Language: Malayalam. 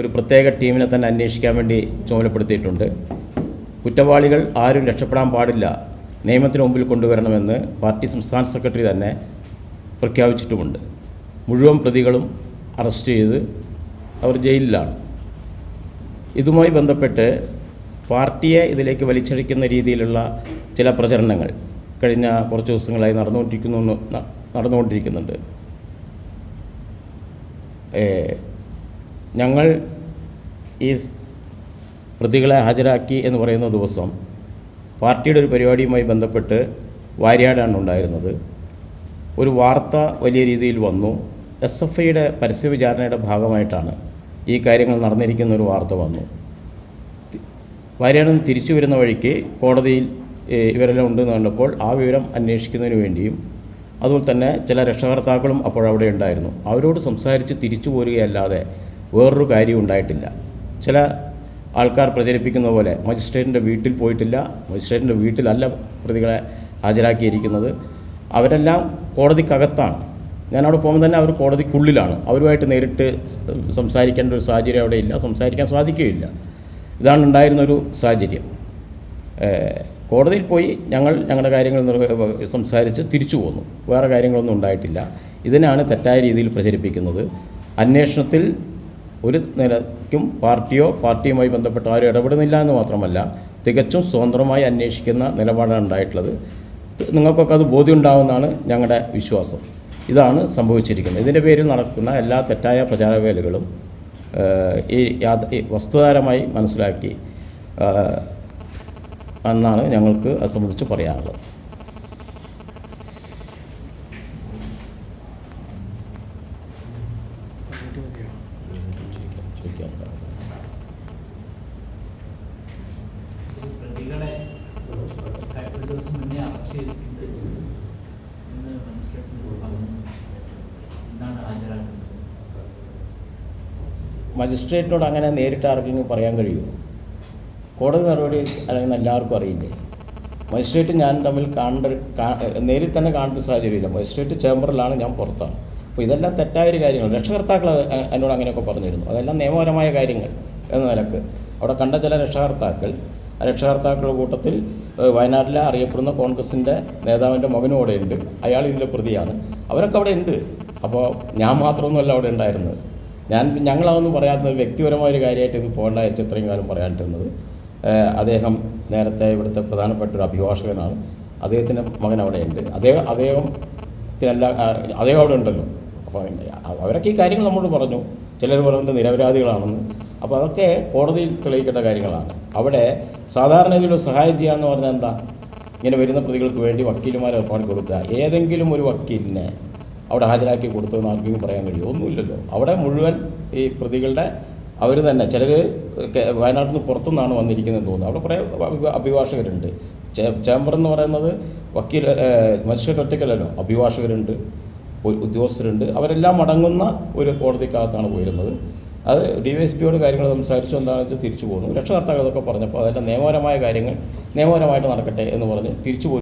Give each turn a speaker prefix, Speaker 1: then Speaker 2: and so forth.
Speaker 1: ഒരു പ്രത്യേക ടീമിനെ തന്നെ അന്വേഷിക്കാൻ വേണ്ടി ചുമതലപ്പെടുത്തിയിട്ടുണ്ട്. കുറ്റവാളികൾ ആരും രക്ഷപ്പെടാൻ പാടില്ല. നിയമത്തിന് മുമ്പിൽ കൊണ്ടുവരണമെന്ന് പാർട്ടി സംസ്ഥാന സെക്രട്ടറി തന്നെ പ്രഖ്യാപിച്ചിട്ടുമുണ്ട്. മുഴുവൻ പ്രതികളും അറസ്റ്റ് ചെയ്ത് അവർ ജയിലിലാണ്. ഇതുമായി ബന്ധപ്പെട്ട് പാർട്ടിയെ ഇതിലേക്ക് വലിച്ചഴിക്കുന്ന രീതിയിലുള്ള ചില പ്രചരണങ്ങൾ കഴിഞ്ഞ കുറച്ച് ദിവസങ്ങളായി നടന്നുകൊണ്ടിരിക്കുന്നു നടന്നുകൊണ്ടിരിക്കുന്നുണ്ട്. ഞങ്ങൾ ഈ പ്രതികളെ ഹാജരാക്കി എന്ന് പറയുന്ന ദിവസം പാർട്ടിയുടെ ഒരു പരിപാടിയുമായി ബന്ധപ്പെട്ട് വാര്യാടാണ് ഉണ്ടായിരുന്നത്. ഒരു വാർത്ത വലിയ രീതിയിൽ വന്നു. എസ് എഫ് ഐയുടെ പരസ്യ വിചാരണയുടെ ഭാഗമായിട്ടാണ് ഈ കാര്യങ്ങൾ നടന്നിരിക്കുന്ന ഒരു വാർത്ത വന്നു. വാര്യാടൻ തിരിച്ചു വരുന്ന വഴിക്ക് കോടതിയിൽ ഇവരെല്ലാം ഉണ്ടെന്ന് കണ്ടപ്പോൾ ആ വിവരം അന്വേഷിക്കുന്നതിന് വേണ്ടിയും അതുപോലെ തന്നെ ചില രക്ഷകർത്താക്കളും അപ്പോഴവിടെ ഉണ്ടായിരുന്നു. അവരോട് സംസാരിച്ച് തിരിച്ചു പോരുകയല്ലാതെ വേറൊരു കാര്യം ഉണ്ടായിട്ടില്ല. ചില ആൾക്കാർ പ്രചരിപ്പിക്കുന്ന പോലെ മജിസ്ട്രേറ്റിന്റെ വീട്ടിൽ പോയിട്ടില്ല മജിസ്ട്രേറ്റിന്റെ വീട്ടിലല്ല പ്രതികളെ ഹാജരാക്കിയിരിക്കുന്നത്. അവരെല്ലാം കോടതിക്കകത്താണ്. ഞാൻ അവിടെ പോകുമ്പോൾ തന്നെ അവർ കോടതിക്കുള്ളിലാണ്. അവരുമായിട്ട് നേരിട്ട് സംസാരിക്കേണ്ട ഒരു സാഹചര്യം അവിടെ ഇല്ല സംസാരിക്കാൻ സാധിക്കുകയില്ല. ഇതാണ് ഉണ്ടായിരുന്നൊരു സാഹചര്യം. കോടതിയിൽ പോയി ഞങ്ങൾ ഞങ്ങളുടെ കാര്യങ്ങൾ സംസാരിച്ച് തിരിച്ചു പോന്നു. വേറെ കാര്യങ്ങളൊന്നും ഉണ്ടായിട്ടില്ല. ഇതിനാണ് തെറ്റായ രീതിയിൽ പ്രചരിപ്പിക്കുന്നത്. അന്വേഷണത്തിൽ ഒരു നിലയ്ക്കും പാർട്ടിയോ പാർട്ടിയുമായി ബന്ധപ്പെട്ട ആരും ഇടപെടുന്നില്ല എന്ന് മാത്രമല്ല തികച്ചും സ്വതന്ത്രമായി അന്വേഷിക്കുന്ന നിലപാടാണ് ഉണ്ടായിട്ടുള്ളത്. നിങ്ങൾക്കൊക്കെ അത് ബോധ്യമുണ്ടാവുമെന്നാണ് ഞങ്ങളുടെ വിശ്വാസം. ഇതാണ് സംഭവിച്ചിരിക്കുന്നത്. ഇതിന്റെ പേരിൽ നടക്കുന്ന എല്ലാ തെറ്റായ പ്രചാരവേലകളും ഈ വസ്തുതാരമായി മനസ്സിലാക്കി എന്നാണ് ഞങ്ങൾക്ക് അത് സംബന്ധിച്ച് പറയാനുള്ളത്.
Speaker 2: മുന്നേ
Speaker 1: മജിസ്ട്രേറ്റിനോട് അങ്ങനെ നേരിട്ട് ആർക്കെങ്കിലും പറയാൻ കഴിയുമോ? കോടതി നടപടി അല്ലെങ്കിൽ എല്ലാവർക്കും അറിയില്ലേ? മജിസ്ട്രേറ്റ് ഞാൻ തമ്മിൽ കാണേണ്ട നേരിൽ തന്നെ കാണേണ്ട സാഹചര്യമില്ല. മജിസ്ട്രേറ്റ് ചേംബറിലാണ് ഞാൻ പുറത്താണ്. അപ്പോൾ ഇതെല്ലാം തെറ്റായൊരു കാര്യങ്ങൾ രക്ഷകർത്താക്കൾ എന്നോട് അങ്ങനെയൊക്കെ പറഞ്ഞിരുന്നു. അതെല്ലാം നിയമപരമായ കാര്യങ്ങൾ എന്ന നിലയ്ക്ക്. അവിടെ കണ്ട ചില രക്ഷകർത്താക്കൾ രക്ഷകർത്താക്കളുടെ കൂട്ടത്തിൽ വയനാട്ടിലെ അറിയപ്പെടുന്ന കോൺഗ്രസിന്റെ നേതാവിന്റെ മകനും അവിടെ ഉണ്ട്. അയാൾ ഇതിന്റെ പ്രതിയാണ്. അവരൊക്കെ അവിടെ ഉണ്ട്. അപ്പോൾ ഞാൻ മാത്രമൊന്നുമല്ല അവിടെ ഉണ്ടായിരുന്നത്. ഞാൻ ഞങ്ങളതൊന്നും പറയാത്തത് വ്യക്തിപരമായ ഒരു കാര്യമായിട്ട് ഇത് പോകേണ്ടായിരിച്ചു ഇത്രയും കാലം പറയാണ്ടിരുന്നത് അദ്ദേഹം നേരത്തെ ഇവിടുത്തെ പ്രധാനപ്പെട്ട ഒരു അഭിഭാഷകനാണ്. അദ്ദേഹത്തിന്റെ മകൻ അവിടെയുണ്ട് അദ്ദേഹം അദ്ദേഹത്തിനല്ല ആ, അദ്ദേഹം അവിടെ ഉണ്ടല്ലോ. അപ്പോൾ അവരൊക്കെ ഈ കാര്യങ്ങൾ നമ്മോട് പറഞ്ഞു. ചിലർ പറയുന്നത് നിരപരാധികളാണെന്ന്. അപ്പോൾ അതൊക്കെ കോടതിയിൽ തെളിയിക്കേണ്ട കാര്യങ്ങളാണ്. അവിടെ സാധാരണ ഇതിൽ സഹായം ചെയ്യാമെന്ന് പറഞ്ഞാൽ എന്താ? ഇങ്ങനെ വരുന്ന പ്രതികൾക്ക് വേണ്ടി വക്കീലുമാരെ ഏർപ്പാട് കൊടുക്കുക. ഏതെങ്കിലും ഒരു വക്കീലിനെ അവിടെ ഹാജരാക്കി കൊടുത്തതെന്ന് ആർക്കെങ്കിലും പറയാൻ കഴിയുമോ? ഒന്നുമില്ലല്ലോ. അവിടെ മുഴുവൻ ഈ പ്രതികളുടെ അവർ തന്നെ. ചിലർ വയനാട്ടിൽ നിന്ന് പുറത്തുനിന്നാണ് വന്നിരിക്കുന്നത് തോന്നുന്നത് അവിടെ കുറേ അഭിഭാഷകരുണ്ട്. ചേംബർ എന്ന് പറയുന്നത് വക്കീൽ മജിസ്ട്രേറ്റ് ഒറ്റയ്ക്കല്ലല്ലോ. അഭിഭാഷകരുണ്ട് ഉദ്യോഗസ്ഥരുണ്ട്. അവരെല്ലാം അടങ്ങുന്ന ഒരു കോടതിക്കകത്താണ് പോയിരുന്നത്. അത് ഡി വൈ എസ് പിയോട് കാര്യങ്ങൾ സംസാരിച്ചു. എന്താണെന്ന് വെച്ചാൽ തിരിച്ചു പോകുന്നു രക്ഷകർത്താക്കൾ ഇതൊക്കെ പറഞ്ഞപ്പോൾ അതിന്റെ നിയമപരമായ കാര്യങ്ങൾ നിയമപരമായിട്ട് നടക്കട്ടെ എന്ന് പറഞ്ഞ് തിരിച്ചു പോരും